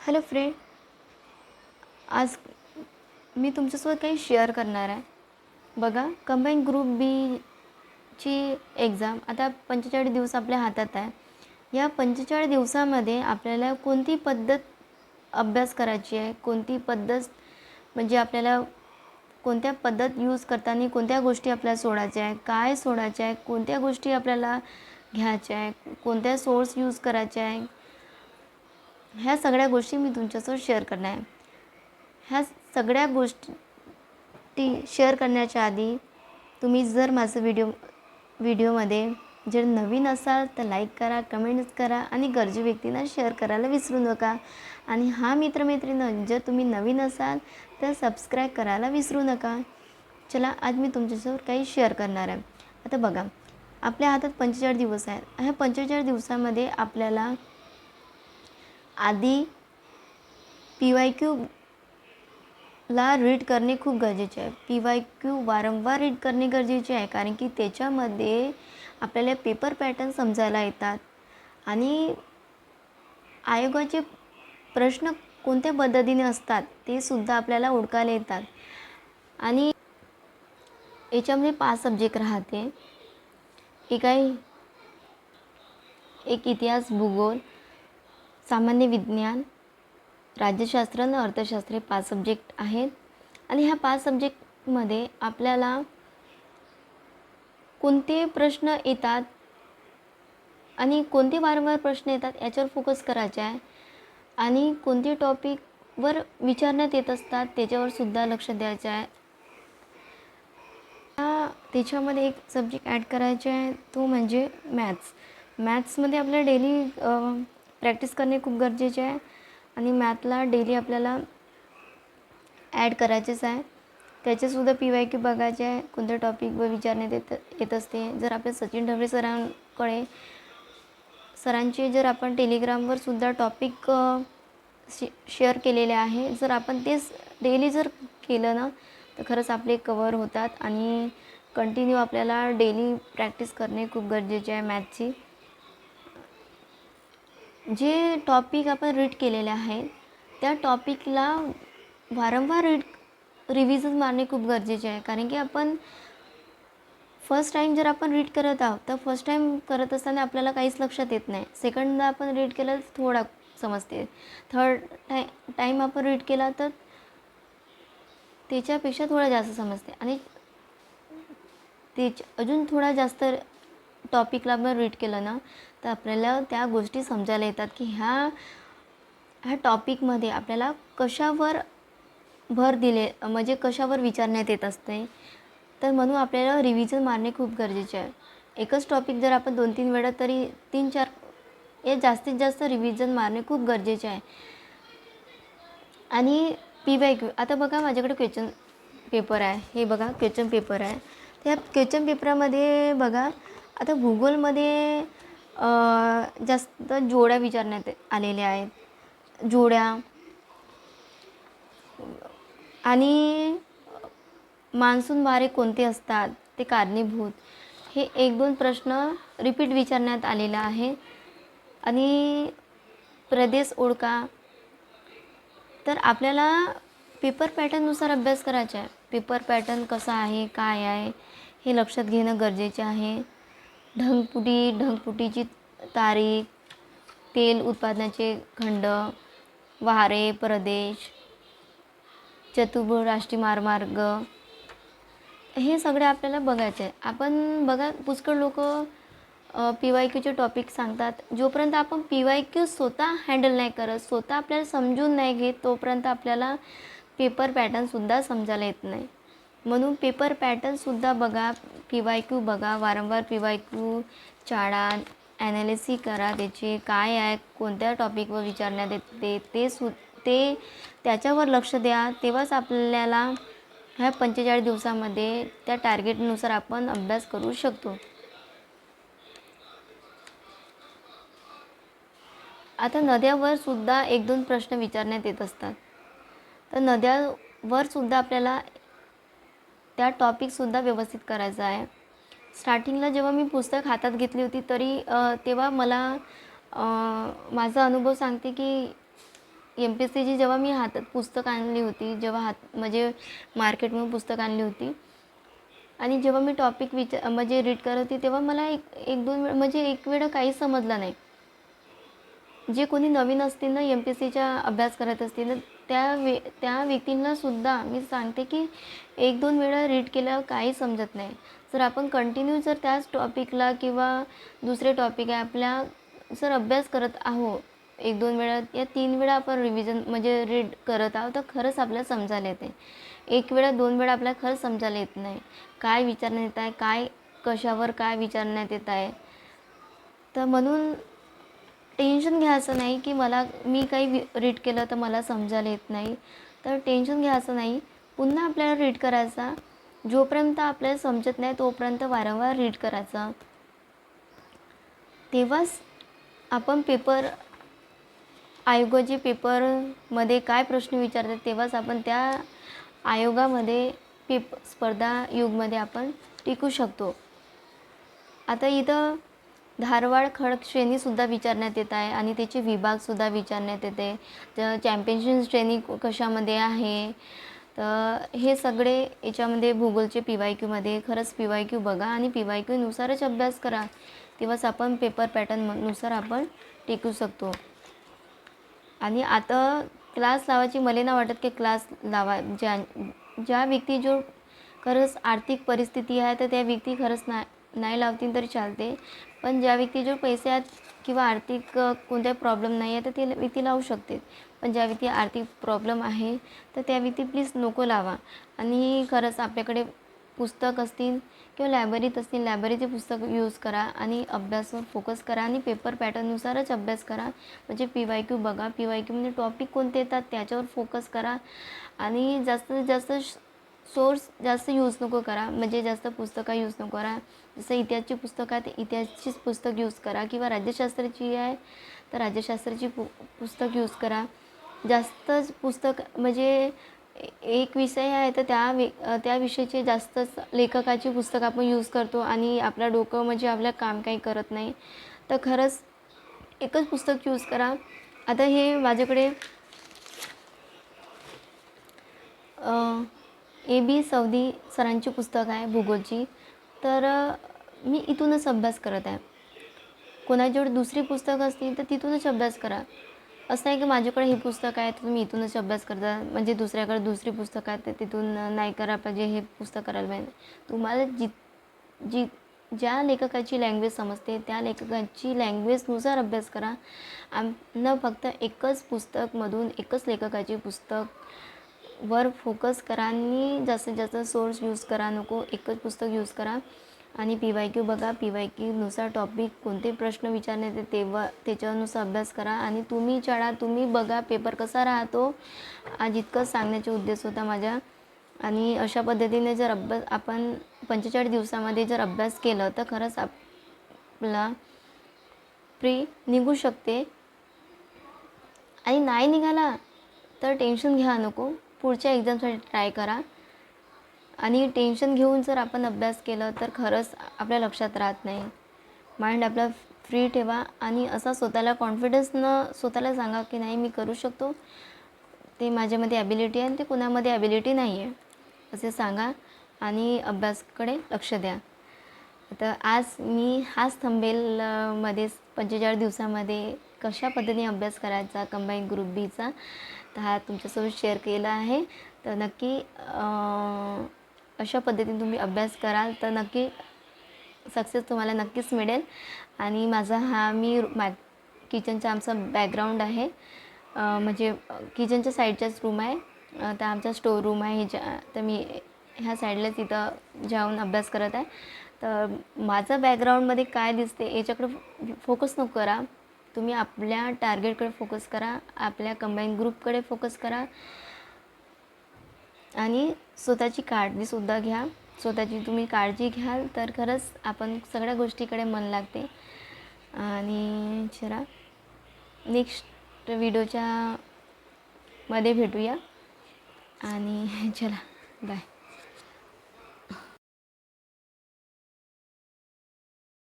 Hello friend आज मी तुमच्यासोबत काही शेअर करणार आहे. बघा कंबाईन ग्रुप बीची एक्झाम आता पंचेचाळीस दिवस आपल्या हातात आहे. या पंचेचाळीस दिवसामध्ये आपल्याला कोणती पद्धत अभ्यास करायची आहे? कोणती पद्धत म्हणजे आपल्याला कोणत्या पद्धत यूज करताना कोणत्या गोष्टी आपल्याला सोडायच्या आहे? काय सोडायच्या आहे? कोणत्या गोष्टी आपल्याला घ्यायच्या आहे? कोणत्या सोर्स यूज करायच्या आहे? ह्या सगळ्या गोष्टी मी तुमच्यासोबत शेअर करणार आहे. ह्या सगळ्या गोष्टी शेअर करण्याच्या आधी तुम्ही जर माझं व्हिडिओ व्हिडिओमध्ये जर नवीन असाल तर लाईक करा कमेंट्स करा आणि गरजू व्यक्तींना शेअर करायला विसरू नका. आणि हा मित्रमैत्रिणी जर तुम्ही नवीन असाल तर सबस्क्राईब करायला विसरू नका. चला आज मी तुमच्यासोबत काही शेअर करणार आहे. आता बघा आपल्या हातात पंचेचाळीस दिवस आहेत. ह्या पंचेचाळीस दिवसामध्ये आपल्याला आधी पी वाय क्यूला रीड करणे खूप गरजेचे आहे. पी वाय क्यू वारंवार रीड करणे गरजेचे आहे कारण की त्याच्यामध्ये आपल्याला पेपर पॅटर्न समजायला येतात. आणि आयोगाचे प्रश्न कोणत्या पद्धतीने असतात ते सुद्धा आपल्याला ओळखायला येतात. आणि याच्यामध्ये पाच सब्जेक्ट राहते. एक आहे एक इतिहास भूगोल सामान्य विज्ञान राज्यशास्त्र आणि अर्थशास्त्र हे पाच सब्जेक्ट आहेत. आणि ह्या पाच सब्जेक्टमध्ये आपल्याला कोणते प्रश्न येतात आणि कोणते वारंवार प्रश्न येतात याच्यावर फोकस करायचे आहे. आणि कोणते टॉपिकवर विचारण्यात येत असतात त्याच्यावर सुद्धा लक्ष द्यायचं आहे. त्याच्यामध्ये एक सब्जेक्ट ॲड करायचा आहे तो म्हणजे मॅथ्स मॅथ्समध्ये आपल्याला डेली प्रॅक्टिस करणे खूप गरजेचे आहे. आणि मॅथला डेली आपल्याला ॲड करायचेच आहे. त्याचेसुद्धा पी वाय क्यू बघायचे आहे. कोणत्या टॉपिकवर विचारण्यात येत येत असते. जर आपल्या सचिन ढवळे सरांकडे सरांचे जर आपण टेलिग्रामवर सुद्धा टॉपिक शे शेअर केलेले आहे. जर आपण तेच डेली जर केलं ना तर खरंच आपले कवर होतात. आणि कंटिन्यू आपल्याला डेली प्रॅक्टिस करणे खूप गरजेचे आहे मॅथची जे टॉपिक आपण रीड केलेले आहेत त्या टॉपिकला वारंवार रीड रिव्हिजन मारणे खूप गरजेचे आहे. कारण की आपण फर्स्ट टाईम जर आपण रीड करत आहोत तर फर्स्ट टाईम करत असताना आपल्याला काहीच लक्षात येत नाही. सेकंडदा आपण रीड केलं तर थोडा समजते. थर्ड टाय टाईम आपण रीड केला तर त्याच्यापेक्षा थोडा जास्त समजते. आणि त्याच्या अजून थोडा जास्त टॉपिकला आपण रीड केलं ना तर आपल्याला त्या गोष्टी समजायला येतात की ह्या ह्या टॉपिकमध्ये आपल्याला कशावर भर दिले म्हणजे कशावर विचारण्यात येत असते. तर म्हणून आपल्याला रिव्हिजन मारणे खूप गरजेचे आहे. एकच टॉपिक जर आपण दोन तीन वेळा तरी तीन चार हे जास्तीत जास्त रिव्हिजन मारणे खूप गरजेचे आहे. आणि पी वाय क्यू आता बघा माझ्याकडे क्वेश्चन पेपर आहे. हे बघा क्वेश्चन पेपर आहे. त्या क्वेश्चन पेपरामध्ये बघा आता भूगोलमध्ये जास्त जोड्या विचारण्यात आलेल्या आहेत. जोड्या. आणि मान्सून वारे कोणते असतात? ते कारणीभूत. हे एक दोन प्रश्न रिपीट विचारण्यात आलेला आहे. आणि प्रदेश ओळखा. तर आपल्याला पेपर पॅटर्ननुसार अभ्यास करायचा आहे. पेपर पॅटर्न कसा आहे? काय आहे? हे लक्षात घेणं गरजेचे आहे. ढगफुटी ढगफुटीची तारीख तेल उत्पादनाचे खंड वारे प्रदेश चतुर्भुज राष्ट्रीय मार्ग. हे सगळे आपल्याला बघायचे आहे. आपण बघा पुष्कळ लोक पी वाय क्यूचे टॉपिक सांगतात. जोपर्यंत आपण पी वाय क्यू स्वतः हँडल नाही करत स्वतः आपल्याला समजून नाही घेत तोपर्यंत आपल्याला पेपर पॅटर्नसुद्धा समजायला येत नाही. म्हणून पेपर पॅटर्नसुद्धा बघा पी वाय क्यू बघा वारंवार पी वाय क्यू चाळा ॲनालिसी करा त्याचे काय आहे कोणत्या टॉपिकवर विचारण्यात येते ते सु ते त्याच्यावर लक्ष द्या. तेव्हाच आपल्याला ह्या पंचेचाळीस दिवसामध्ये त्या टार्गेटनुसार आपण अभ्यास करू शकतो. आता नद्यावर सुद्धा एक दोन प्रश्न विचारण्यात येत असतात. तर नद्यावर सुद्धा आपल्याला त्या टॉपिकसुद्धा व्यवस्थित करायचा आहे. स्टार्टिंगला जेव्हा मी पुस्तक हातात घेतली होती तरी तेव्हा मला माझा अनुभव सांगते की एम पी एस सीची जेव्हा मी हातात पुस्तक आणली होती जेव्हा हात म्हणजे मार्केटमधून पुस्तक आणली होती आणि जेव्हा मी टॉपिक विचार म्हणजे रीड करत होती तेव्हा मला एक एक दोन वेळ म्हणजे एक वेळा काही समजलं नाही. जे कोणी नवीन असतील ना एम पी एस सीचा अभ्यास करत असतील ना त्या वे त्या व्यक्तींनासुद्धा मी सांगते की एक दोन वेळा रीड केल्यावर काही समजत नाही. जर आपण कंटिन्यू जर त्याच टॉपिकला किंवा दुसरे टॉपिक आहे आपल्या जर अभ्यास करत आहो एक दोन वेळा या तीन वेळा आपण रिव्हिजन म्हणजे रीड करत आहोत तर खरंच आपल्याला समजायला येते. एक वेळा दोन वेळा आपल्याला खरंच समजायला येत नाही. काय विचारण्यात येत आहे काय कशावर काय विचारण्यात येत आहे. तर म्हणून टेन्शन घ्यायचं नाही की मला मी काही रीड केलं तर मला समजायला येत नाही. तर टेन्शन घ्यायचं नाही. पुन्हा आपल्याला रीड करायचा. जोपर्यंत आपल्याला समजत नाही तोपर्यंत वारंवार रीड करायचा. तेव्हाच आपण पेपर आयोगाचे पेपरमध्ये काय प्रश्न विचारतात तेव्हाच आपण त्या आयोगामध्ये पेप स्पर्धा युगमध्ये आपण टिकू शकतो. आता इथं धारवाड खडक श्रेणीसुद्धा विचारण्यात येत आहे आणि त्याचे विभागसुद्धा विचारण्यात येते. तर चॅम्पियनशिप श्रेणी कशामध्ये आहे? तर हे सगळे याच्यामध्ये भूगोलचे पी वाय क्यूमध्ये खरंच पी वाय क्यू बघा आणि पी वाय क्यूनुसारच अभ्यास करा. तेव्हाच आपण पेपर पॅटर्ननुसार आपण टिकू शकतो. आणि आता क्लास लावायची मला ना वाटत की क्लास लावा ज्या ज्या व्यक्ती जो खरंच आर्थिक परिस्थिती आहे तर त्या व्यक्ती खरंच ना नाही लावतील तरी चालते. पण ज्या व्यक्तीजवळ पैसे आहेत किंवा आर्थिक कोणताही प्रॉब्लेम नाही आहे तर ते व्यक्ती लावू शकते. पण ज्या व्यक्ती आर्थिक प्रॉब्लेम आहे तर त्या व्यक्ती प्लीज नको लावा. आणि खरंच आपल्याकडे पुस्तक असतील किंवा लायब्ररीत असतील लायब्ररीचे पुस्तक यूज करा आणि अभ्यासवर फोकस करा आणि पेपर पॅटर्ननुसारच अभ्यास करा. म्हणजे पी वाय क्यू बघा. पी वाय क्यू म्हणजे टॉपिक कोणते येतात त्याच्यावर फोकस करा. आणि जास्तीत जास्त सोर्स जास्त यूज नको करा. म्हणजे जास्त पुस्तकं यूज नको करा. जसं इतिहासची पुस्तकं आहे ते इतिहासचीच पुस्तक यूज करा. किंवा राज्यशास्त्राची आहे तर राज्यशास्त्राची पु पुस्तक यूज करा. जास्तच पुस्तक म्हणजे एक विषय आहे तर त्या वि त्या विषयाचे जास्तच लेखकाची पुस्तक आपण यूज करतो आणि आपलं डोकं म्हणजे आपलं काम काही करत नाही. तर खरंच एकच पुस्तक यूज करा. आता हे माझ्याकडे ए बी सौदी सरांची पुस्तक आहे भूगोलची. तर मी इथूनच अभ्यास करत आहे. कोणाजवळ दुसरी पुस्तकं असतील तर तिथूनच अभ्यास करा. असं आहे की माझ्याकडे हे पुस्तक आहे तर तुम्ही इथूनच अभ्यास करता. म्हणजे दुसऱ्याकडे दुसरी पुस्तकं आहेत तर तिथून नाही करा पाहिजे हे पुस्तक करायला पाहिजे. तुम्हाला जी जी ज्या लेखकाची लँग्वेज समजते त्या लेखकाची लँग्वेजनुसार अभ्यास करा. आम न फक्त एकच पुस्तकमधून एकच लेखकाची पुस्तक वर फोकस करा आणि जास्तीत जास्त सोर्स यूज करा. नको एकच पुस्तक यूज करा. आणि पी वाय क्यू बघा. पी वाय क्यूनुसार टॉपिक कोणते प्रश्न विचारण्यात येते तेव्हा त्याच्यानुसार अभ्यास करा. आणि तुम्ही चढा तुम्ही बघा पेपर कसा राहतो. आज इतकंच सांगण्याचा उद्देश होता माझ्या. आणि अशा पद्धतीने जर अभ्यास आपण पंचेचाळीस दिवसामध्ये जर अभ्यास केलं तर खरंच आपला प्री निघू शकते. आणि नाही निघाला तर टेन्शन घ्या नको. पुढच्या एक्झामसाठी ट्राय करा. आणि टेन्शन घेऊन जर आपण अभ्यास केलं तर खरंच आपल्या लक्षात राहत नाही. माइंड आपला फ्री ठेवा आणि असा स्वतःला कॉन्फिडन्सनं स्वतःला सांगा की नाही मी करू शकतो. ते माझ्यामध्ये ॲबिलिटी आहे आणि ते कुणामध्ये ॲबिलिटी नाही आहे असे सांगा आणि अभ्यासकडे लक्ष द्या. तर आज मी हाच थंबेल पंचेचाळीस दिवसामध्ये कशा पद्धतीने अभ्यास करायचा कंबाईन ग्रुप बीचा तर हा तुमच्यासोबत शेअर केला आहे. तर नक्की अशा पद्धतीने तुम्ही अभ्यास कराल तर नक्की सक्सेस तुम्हाला नक्कीच मिळेल. आणि माझा हा मी मा किचनचा आमचा बॅकग्राऊंड आहे. म्हणजे किचनच्या साईडच्याच रूम आहे. तर आमचा स्टोर रूम आहे. ह्याच्या तर मी ह्या साईडलाच तिथं जाऊन अभ्यास करत आहे. तर माझं बॅकग्राऊंडमध्ये काय दिसते याच्याकडे फोकस नको करा. तुम्ही आपल्या टार्गेटकडे फोकस करा आपल्या कंबाईन ग्रुपकडे फोकस करा. आणि स्वतःची काळजीसुद्धा घ्या. स्वतःची तुम्ही काळजी घ्याल तर खरंच आपण सगळ्या गोष्टीकडे मन लागते. आणि चला नेक्स्ट व्हिडिओच्या मध्ये भेटूया. आणि चला बाय